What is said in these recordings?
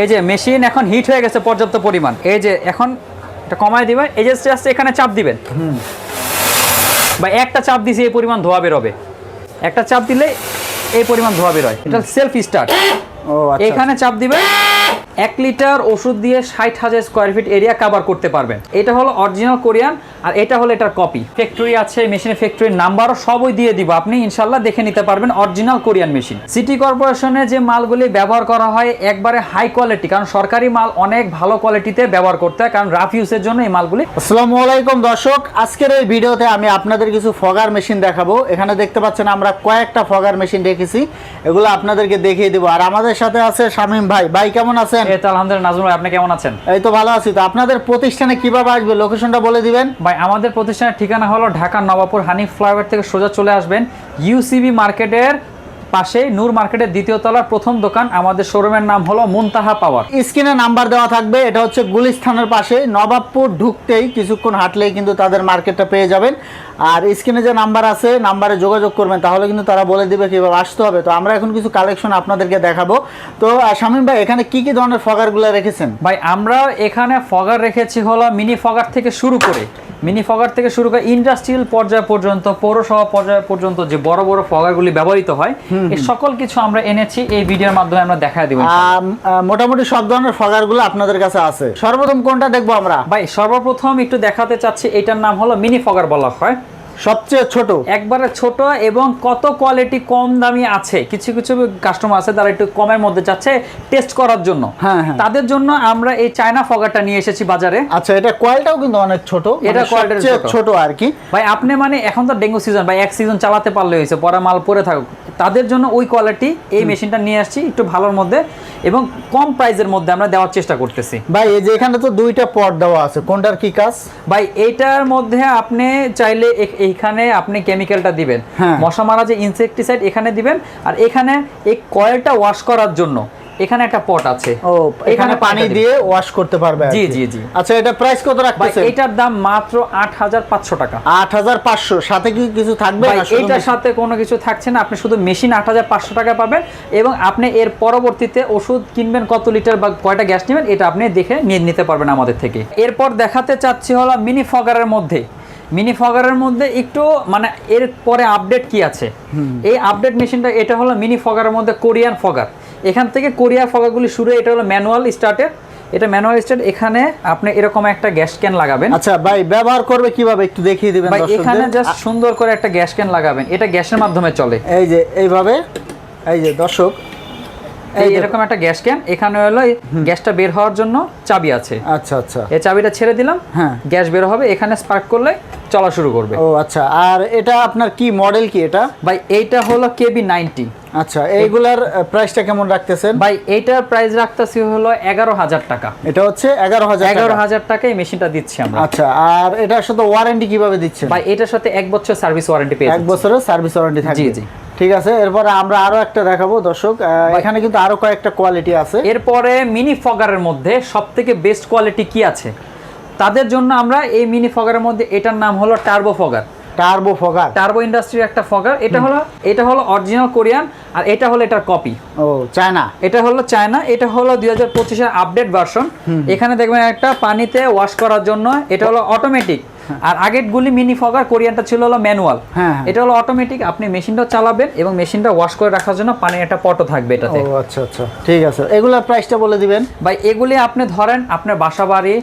এই যে মেশিন এখন হিট হয়ে গেছে পর্যাপ্ত পরিমাণ। এই যে এখন এটা কমায় দিবেন এই যে জাস্ট এখানে চাপ দিবেন। বা একটা চাপ দিছি এই পরিমাণ ধোয়া বেরোবে। একটা চাপ দিলে এই পরিমাণ ধোয়া বেরোয়। এটা সেলফ স্টার্ট ও আচ্ছা। এখানে চাপ দিবেন এক লিটার ওষুধ দিয়ে ষাট হাজার স্কোয়ার ফিট এরিয়া কভার করতে পারবেন। এটা হলো অরিজিনাল কোরিয়ান আর এটা হলো এটার কপি ফ্যাক্টরি আছে মেশিনের ফ্যাক্টরির নাম্বারও সবই দিয়ে দিব। আপনি ইনশাল্লাহ দেখে নিতে পারবেন অরিজিনাল কোরিয়ান মেশিন সিটি কর্পোরেশনে যে মালগুলি ব্যবহার করা হয় একবারে হাই কোয়ালিটি কারণ সরকারি মাল অনেক ভালো কোয়ালিটিতে ব্যবহার করতে হয় কারণ রাফ ইউজের জন্য এই মালগুলি আসসালামু আলাইকুম দর্শক আজকের এই ভিডিওতে আমি আপনাদের কিছু ফগার মেশিন দেখাবো। এখানে দেখতে পাচ্ছেন আমরা কয়েকটা ফগার মেশিন রেখেছি। এগুলো আপনাদেরকে দেখিয়ে দেবো। আর আমাদের সাথে আছে শামীম ভাই। ভাই কেমন আছেন? এই তো আলহামদুলিল্লাহ নাজমুল ভাই, আপনি কেমন আছেন? এই তো ভালো আছি। তো আপনাদের প্রতিষ্ঠানে কীভাবে আসবে? লোকেশনটা বলে দিবেন। ভাই আমাদের প্রতিষ্ঠানের ঠিকানা হলো ঢাকা নবাবপুর হানিফ ফ্লাইওভার থেকে সোজা চলে আসবেন ইউসিবি মার্কেটের পাশে নূর মার্কেটের দ্বিতীয় তলার প্রথম দোকান। আমাদের শোরুমের নাম হলো মুনতাহা পাওয়ার। স্ক্রিনে নাম্বার দেওয়া থাকবে এটা হচ্ছে গুলিস্থানের পাশে। নবাবপুর ঢুকতেই কিছুক্ষণ হাঁটলেই কিন্তু তাদের মার্কেটটা পেয়ে যাবেন। আর স্ক্রিনে যে নাম্বার আছে নাম্বারে যোগাযোগ করবেন তাহলে কিন্তু তারা বলে দিবে কীভাবে আসতে হবে। তো আমরা এখন কিছু কালেকশন আপনাদেরকে দেখাবো। তো শামীম ভাই এখানে কি কি ধরনের ফগারগুলো রেখেছেন? ভাই আমরা এখানে ফগার রেখেছি হলো মিনি ফগার থেকে শুরু করে। মিনি ফগার থেকে শুরু করে ইন্ডাস্ট্রিয়াল পর্যায় পর্যন্ত পৌরসভা পর্যায় পর্যন্ত যে বড় বড় ফগারগুলি ব্যবহৃত হয় এই সকল কিছু আমরা এনেছি এই ভিডিওর মাধ্যমে আমরা দেখা দিব মোটামুটি সব ধরনের ফগারগুলো আপনাদের কাছে আছে। সর্বপ্রথম কোনটা দেখব আমরা? ভাই সর্বপ্রথম একটু দেখাতে চাচ্ছি এটার নাম হলো মিনি ফগার বলা হয়। সবচেয়ে ছোট? একবারে ছোট এবং কত কোয়ালিটি কম দামি আছে? কিছু কিছু কাস্টমার আছে তারা একটু কমের মধ্যে যাচ্ছে টেস্ট করার জন্য। হ্যাঁ, হ্যাঁ। তাদের জন্য আমরা এই চায়না ফগারটা নিয়ে এসেছি বাজারে। আচ্ছা এটা কয়েলটাও কিন্তু অনেক ছোট এটা কোয়ালিটি ছোট। ছোট আর কি। ভাই আপনি মানে এখন তো ডেঙ্গু সিজন ভাই এক সিজন চালাতে পারলে হয়েছে পরে মাল পরে থাকুক। তাদের জন্য ওই কোয়ালিটি এই মেশিনটা নিয়ে আসছি একটু ভালোর মধ্যে এবং কম প্রাইজের মধ্যে আমরা দেওয়ার চেষ্টা করতেছি। ভাই এই যে এখানে তো দুইটা পট দেওয়া আছে কোনটার কি কাজ? ভাই এইটার মধ্যে আপনি চাইলে এইখানে আপনি কেমিক্যালটা দিবেন। হ্যাঁ। মশা মারা যে ইনসেকটিসাইড এখানে দিবেন আর এখানে এই কয়েলটা ওয়াশ করার জন্য এখানে একটা পট আছে। ও এখানে পানি দিয়ে ওয়াশ করতে পারবে জি, জি, জি। আচ্ছা এটা প্রাইস কত ভাই রাখতেছে এটার দাম মাত্র আট হাজার পাঁচশো টাকা। আট হাজার পাঁচশো সাথে কি কিছু থাকবে এইটার সাথে কোনো কিছু থাকছে না আপনি শুধু মেশিন আট হাজার পাঁচশো টাকা পাবেন এবং আপনি এর পরবর্তীতে ওষুধ কিনবেন কত লিটার বা কয়টা গ্যাস নেবেন এটা আপনি দেখে নিয়ে নিতে পারবেন আমাদের থেকে। এরপর দেখাতে চাচ্ছি হলো মিনি ফগারের মধ্যে। মিনি ফগারের মধ্যে একটু মানে এর পরে আপডেট কি আছে? এই আপডেট মেশিনটা এটা হলো মিনি ফগারের মধ্যে কোরিয়ান ফগার এখান থেকে কোরিয়ার ফগারগুলি শুরু এটা হলো ম্যানুয়াল স্টার্টের এটা ম্যানুয়াল স্টার্ট এখানে আপনি এরকম একটা গ্যাস ক্যান লাগাবেন। আচ্ছা ভাই ব্যবহার করবে কীভাবে? একটু দেখিয়ে দিবেন ভাই এখানে জাস্ট সুন্দর করে একটা গ্যাস ক্যান লাগাবেন এটা গ্যাসের মাধ্যমে চলে। এই যে এইভাবে এই যে দর্শক এই এরকম একটা গ্যাস ক্যান এখানে হলো গ্যাসটা বের হওয়ার জন্য চাবি আছে। আচ্ছা আচ্ছা। এই চাবিটা ছেড়ে দিলাম হ্যাঁ। গ্যাস বের হবে এখানে স্পার্ক করলে চলা শুরু করবে। ও আচ্ছা। আর এটা আপনার কি মডেল কি এটা? ভাই এইটা হলো কেবি নাইনটি। আচ্ছা এইগুলার প্রাইসটা কেমন রাখতেছেন? ভাই এটার প্রাইস রাখতেছি হলো এগারো হাজার টাকা। এটা হচ্ছে এগারো হাজার এগারো হাজার টাকা এই মেশিনটা দিচ্ছি আমরা। আচ্ছা আর এটার সাথে ওয়ারেন্টি কীভাবে দিচ্ছেন? ভাই এটার সাথে এক বছর সার্ভিস ওয়ারেন্টি পেয়ে এক। বছরের সার্ভিস ওয়ারেন্টি থাকবে। জি, জি। ঠিক আছে এরপরে আমরা আরও একটা দেখাবো দর্শক। এখানে কিন্তু আরও কয়েকটা কোয়ালিটি আছে। এরপরে মিনি ফগারের মধ্যে সব থেকে বেস্ট কোয়ালিটি কি আছে? তাদের জন্য আমরা এই মিনি ফগারের মধ্যে এটার নাম হলো turbo fogger turbo fogger turbo ইন্ডাস্ট্রির একটা ফগার এটা হলো এটা হলো অরিজিনাল কোরিয়ান আর এটা হলো এটার কপি ও চায়না এটা হলো চায়না এটা হলো দুই হাজার পঁচিশের আপডেট ভার্সন এখানে দেখবেন একটা পানিতে ওয়াশ করার জন্য এটা হলো অটোমেটিক আর আগের গুলি মিনি ফগার কোরিয়ানটা ছিল হলো ম্যানুয়াল হ্যাঁ। এটা হলো অটোমেটিক আপনি মেশিনটা চালাবেন এবং মেশিনটা ওয়াশ করে রাখার জন্য পানির একটা পটও থাকবে এটাতে। ও আচ্ছা আচ্ছা। ঠিক আছে। এগুলার প্রাইসটা বলে দিবেন। ভাই এগুলি আপনি ধরেন আপনার বাসা বাড়ি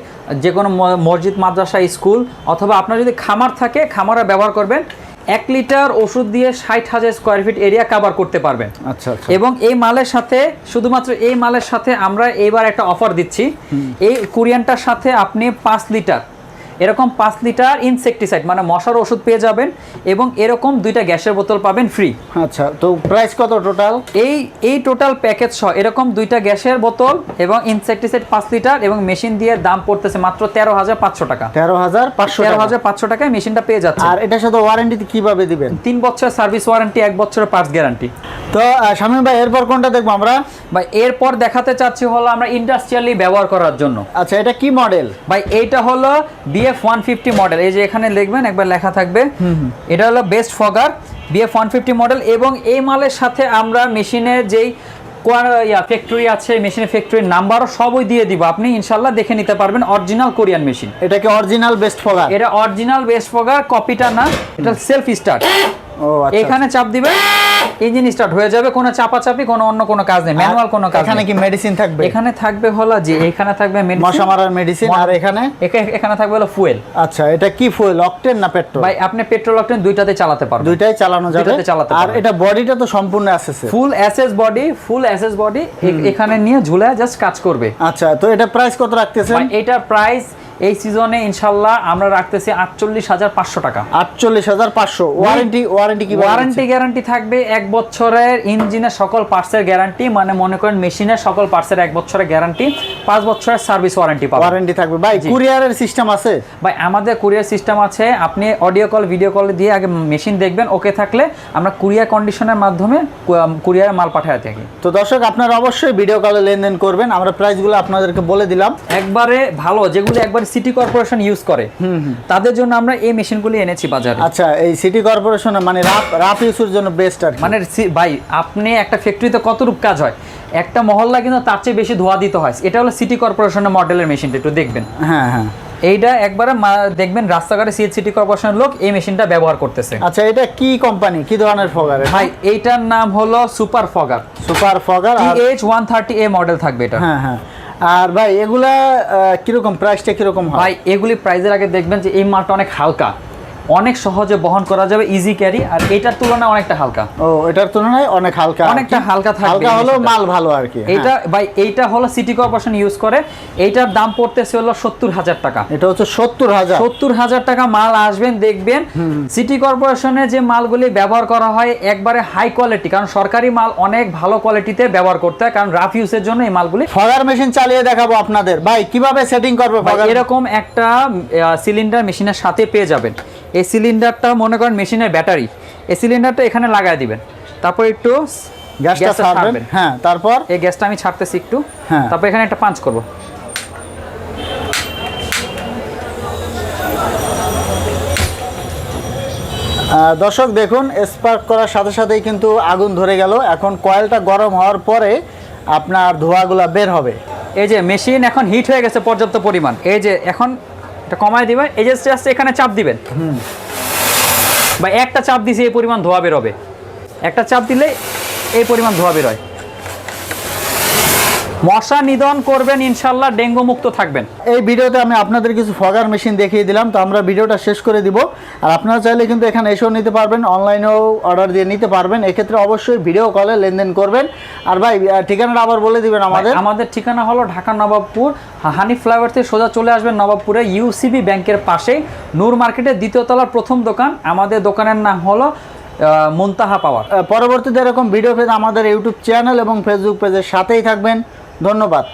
যে কোনো মসজিদ মাদ্রাসা স্কুল অথবা আপনার যদি খামার থাকে খামারে ব্যবহার করবেন। এক লিটার ওষুধ দিয়ে ষাট হাজার স্কোয়ার ফিট এরিয়া কভার করতে পারবেন। আচ্ছা আচ্ছা। এবং এই মালের সাথে শুধুমাত্র এই মালের সাথে আমরা এইবার একটা অফার দিচ্ছি। এই কুরিয়ানটার সাথে আপনি পাঁচ লিটার এরকম পাঁচ লিটার ইনসেকটিসাইড মানে মশার ওষুধ পেয়ে যাবেন এবং এরকম দুইটা গ্যাসের বোতল পাবেন ফ্রি আচ্ছা তো প্রাইস কত টোটাল এই এই টোটাল প্যাকেজ সহ এরকম দুইটা গ্যাসের বোতল এবং ইনসেকটিসাইড পাঁচ লিটার এবং মেশিন দিয়ে দাম পড়তেছে মাত্র তেরো হাজার পাঁচশো টাকা। তেরো হাজার পাঁচশো তেরো হাজার পাঁচশো টাকায় মেশিনটা পেয়ে যাচ্ছে আর এটার সাথে ওয়ারেন্টি কীভাবে দিবেন? তিন বছর সার্ভিস ওয়ারেন্টি এক বছরের পার্টস গ্যারান্টি তো শামীম ভাই এরপর কোনটা দেখব আমরা? বা এরপর দেখাতে চাচ্ছি হলো আমরা ইন্ডাস্ট্রিয়ালি ব্যবহার করার জন্য। আচ্ছা এটা কি মডেল ভাই এইটা হলো বিএফ ওয়ান ফিফটি মডেল এই যে এখানে লিখবেন একবার লেখা থাকবে। এটা হলো best fogger BF one fifty model এবং এই মালের সাথে আমরা মেশিনের যেই ফ্যাক্টরি আছে মেশিনের ফ্যাক্টরির নাম্বারও সবই দিয়ে দিব। আপনি ইনশাল্লাহ দেখে নিতে পারবেন অরিজিনাল কোরিয়ান মেশিন এটা কি অরিজিনাল বেস্ট ফগার এটা অরিজিনাল বেস্ট ফগার কপিটা না এটা সেলফ স্টার্ট ও আচ্ছা। এখানে চাপ দিবেন। ইঞ্জিন স্টার্ট হয়ে যাবে কোনো চাপাচাপি কোনো অন্য কোনো কাজ নেই ম্যানুয়াল কোনো কাজ এখানে কি মেডিসিন থাকবে? এখানে থাকবে হলো যে এখানে থাকবে মশা মারার মেডিসিন আর এখানে? এখানে থাকবে হলো ফুয়েল আচ্ছা এটা কি ফুয়েল অকটেন না পেট্রোল ভাই আপনি পেট্রোল অকটেন দুইটাতে চালাতে পারবেন। দুইটাই চালানো যাবে? চালাতে আর এটা বডিটা তো সম্পূর্ণ SS full SS body full SS body এখানে নিয়ে ঝুলে জাস্ট কাজ করবে। আচ্ছা তো এটা প্রাইস কত রাখতেছেন? এটার প্রাইস এই সিজনে ইনশাল্লাহ আমরা রাখতেছি আটচল্লিশ হাজার পাঁচশো টাকা। আটচল্লিশ হাজার পাঁচশো। ওয়ারেন্টি ওয়ারেন্টি কি ওয়ারেন্টি গ্যারান্টি থাকবে এক বছরের ইঞ্জিনের সকল পার্টসের গ্যারান্টি মানে মনে করেন মেশিনের সকল পার্টসের এক বছরের গ্যারান্টি পাঁচ বছরের সার্ভিস ওয়ারেন্টি পাবেন। ওয়ারেন্টি থাকবে। ভাই কুরিয়ারের সিস্টেম আছে? ভাই আমাদের কুরিয়ার সিস্টেম আছে আপনি অডিও কল ভিডিও কল দিয়ে আগে মেশিন দেখবেন ওকে থাকলে আমরা কুরিয়ার কন্ডিশনের মাধ্যমে কুরিয়ারে মাল পাঠাতে থাকি। তো দর্শক আপনারা অবশ্যই ভিডিও কলে লেনদেন করবেন। আমরা প্রাইসগুলো আপনাদেরকে বলে দিলাম। একবারে ভালো যেগুলো একবারে সিটি কর্পোরেশন ইউজ করে। তাদের জন্য আমরা এই মেশিনগুলি এনেছি বাজারে। আচ্ছা এই সিটি কর্পোরেশন মানে রাফ রাফ ইউজের জন্য বেস্ট আর মানে ভাই আপনি একটা ফ্যাক্টরিতে কত রূপ কাজ হয়? একটা মহল্লা কিন্তু তার চেয়ে বেশি ধোয়া দিতে হয়। এটা হলো সিটি কর্পোরেশনের মডেলের মেশিনটা একটু দেখবেন। হ্যাঁ হ্যাঁ। এইটা একবারে দেখবেন রাস্তাঘাটে সিএল সিটি কর্পোরেশনের লোক এই মেশিনটা ব্যবহার করতেছে। আচ্ছা এটা কি কোম্পানি কি ধরনের ফগার ভাই এইটার নাম হলো super fogger super fogger H one thirty A model থাকবে এটা। হ্যাঁ হ্যাঁ। আর ভাই, এগুলা কীরকম প্রাইসটা কীরকম হয়? ভাই, এগুলি প্রাইজের আগে দেখবেন যে এই মালটা অনেক হালকা। অনেক সহজে বহন করা যাবে ইজি ক্যারি আর এটার তুলনায় অনেকটা হালকা। ও এটার তুলনায় অনেক হালকা অনেকটা হালকা থাকবে হালকা হলো মাল ভালো আর কি হ্যাঁ। ভাই এইটা হলো সিটি কর্পোরেশন ইউজ করে। এইটার দাম পড়তেছে হলো সত্তর হাজার টাকা। এটা হচ্ছে সত্তর হাজার। সত্তর হাজার টাকা মাল আসবেন দেখবেন সিটি কর্পোরেশনে যে মালগুলি ব্যবহার করা হয় একবারে হাই কোয়ালিটি কারণ সরকারি মাল অনেক ভালো কোয়ালিটিতে ব্যবহার করতে হয় কারণ রাফ ইউজের জন্য এই মালগুলি ফগার মেশিন চালিয়ে দেখাবো আপনাদের। ভাই কীভাবে সেটিং করবে এরকম একটা সিলিন্ডার মেশিনের সাথে পেয়ে যাবেন। এই সিলিন্ডারটা মনে করেন মেশিনের ব্যাটারি। এই সিলিন্ডারটা এখানে লাগাই দিবেন। তারপর একটু গ্যাসটা ছাড়বেন। হ্যাঁ তারপর? এই গ্যাসটা আমি ছাড়তেছি একটু। হ্যাঁ। তারপর এখানে একটা পাঞ্চ করব। দর্শক দেখুন স্পার্ক করার সাথে সাথেই কিন্তু আগুন ধরে গেল। এখন কয়েলটা গরম হওয়ার পরে আপনার ধোঁয়াগুলা বের হবে। এই যে মেশিন এখন হিট হয়ে গেছে পর্যাপ্ত পরিমাণ। এই যে এখন এটা কমায় দিবেন এই যে জাস্ট এখানে চাপ দিবেন। বা একটা চাপ দিছে এই পরিমাণ ধোয়া বেরোবে। একটা চাপ দিলে এই পরিমাণ ধোয়া বেরোয়। মশা নিধন করবেন ইনশাল্লাহ ডেঙ্গু মুক্ত থাকবেন। এই ভিডিওতে আমি আপনাদের কিছু ফগার মেশিন দেখিয়ে দিলাম তো আমরা ভিডিওটা শেষ করে দিব। আর আপনারা চাইলে কিন্তু এখানে এসেও নিতে পারবেন অনলাইনেও অর্ডার দিয়ে নিতে পারবেন। এক্ষেত্রে অবশ্যই ভিডিও কলে লেনদেন করবেন। আর ভাই ঠিকানাটা আবার বলে দিবেন আমাদের। আমাদের ঠিকানা হলো ঢাকা নবাবপুর হানি ফ্লাইওভার থেকে সোজা চলে আসবেন নবাবপুরে ইউসিবি ব্যাংকের পাশেই। নূর মার্কেটের দ্বিতীয় তলার প্রথম দোকান আমাদের দোকানের নাম হলো মুনতাহা পাওয়ার। পরবর্তীতে এরকম ভিডিও পেতে আমাদের ইউটিউব চ্যানেল এবং ফেসবুক পেজের সাথেই থাকবেন। ধন্যবাদ।